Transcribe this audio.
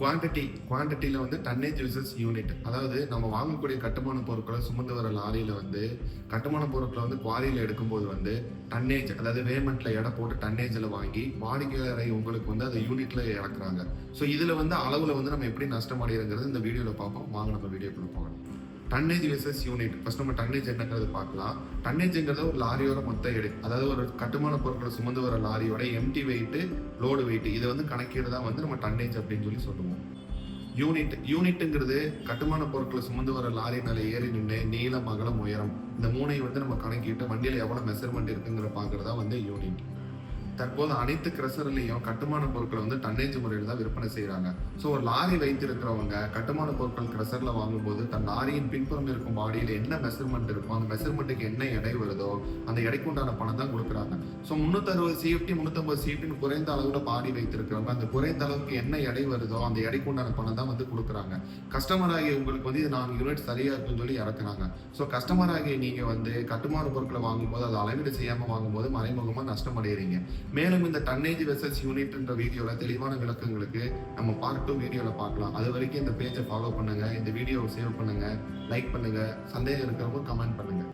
Quantity குவான்டிட்டியில் வந்து tonnage versus unit அதாவது நம்ம வாங்கக்கூடிய கட்டுமான பொருட்களை சுமந்து வர லாரியில் வந்து கட்டுமான பொருட்களை வந்து குவாரியில் எடுக்கும்போது வந்து டன்னேஜ் அதாவது வேமெண்ட்டில் எடை போட்டு டன்னேஜில் வாங்கி வாடிக்கையாளரை உங்களுக்கு வந்து அதை யூனிட்டில் இறக்குறாங்க. ஸோ இதில் வந்து அளவில் வந்து நம்ம எப்படி நஷ்டம் அடைகிறங்கிறது இந்த வீடியோவில் பார்ப்போம். வாங்க நம்ம வீடியோக்குள்ள போகலாம். டன்னேஜ் விசஸ் யூனிட் ஃபர்ஸ்ட் நம்ம டன்னேஜ் என்னங்கிறது பார்க்கலாம். டன்னேஜுங்கிறது ஒரு லாரியோட மொத்த எடை அதாவது ஒரு கட்டுமான பொருட்களை சுமந்து வர லாரியோட எம்டி வெயிட்டு லோடு வெயிட்டு இதை வந்து கணக்கீடு தான் வந்து நம்ம டன்னேஜ் அப்படின்னு சொல்லி சொல்லுவோம். யூனிட் யூனிட்டுங்கிறது கட்டுமான பொருட்களை சுமந்து வர லாரி மேலே ஏறி நின்று நீளம் அகலம் உயரம். இந்த மூணையும் வந்து நம்ம கணக்கிட்டு வண்டியில் எவ்வளோ மெஷர்மெண்ட் இருக்குங்கிற பார்க்குறதா வந்து யூனிட் தற்போது அனைத்து கிரசர்லையும் கட்டுமான பொருட்களை வந்து டன்னேஜ் முறையில் தான் விற்பனை செய்கிறாங்க ஸோ ஒரு லாரி வைத்திருக்கிறவங்க கட்டுமான பொருட்கள் கிரசரில் வாங்கும்போது தன் லாரியின் பின்புறம் இருக்கும் பாடியில் என்ன மெஷர்மெண்ட் இருக்கும் அந்த மெஷர்மெண்ட்டுக்கு என்ன எடை வருதோ அந்த எடைக்கு உண்டான பணம் தான் கொடுக்குறாங்க. ஸோ முந்நூற்றறுபது சிஎஃப்டி முந்நூற்றம்பது சிஎஃப்டின்னு குறைந்த அளவில் பாடி வைத்திருக்கிறவங்க அந்த குறைந்த அளவுக்கு என்ன எடை வருதோ அந்த எடைக்கு உண்டான பணம் தான் வந்து கொடுக்குறாங்க. கஸ்டமர் ஆகிய உங்களுக்கு வந்து இது நான்கு யூனிட் சரியாக இருக்குன்னு சொல்லி இறக்குறாங்க. ஸோ கஸ்டமர் ஆகிய நீங்கள் வந்து கட்டுமான பொருட்களை வாங்கும்போது அதை அளவீடு செய்யாமல் வாங்கும்போது மறைமுகமாக நஷ்டம் அடைகிறீங்க மேலும் இந்த டன்னேஜ் வெர்சஸ் யூனிட்ன்ற வீடியோவில் தெளிவான விளக்கங்களுக்கு நம்ம பார்ட் டூ வீடியோவில் பார்க்கலாம். அது வரைக்கும் இந்த பேஜை ஃபாலோ பண்ணுங்கள் இந்த வீடியோவை சேவ் பண்ணுங்கள் லைக் பண்ணுங்கள் சந்தேகம் இருக்கிறவங்க கமெண்ட் பண்ணுங்கள்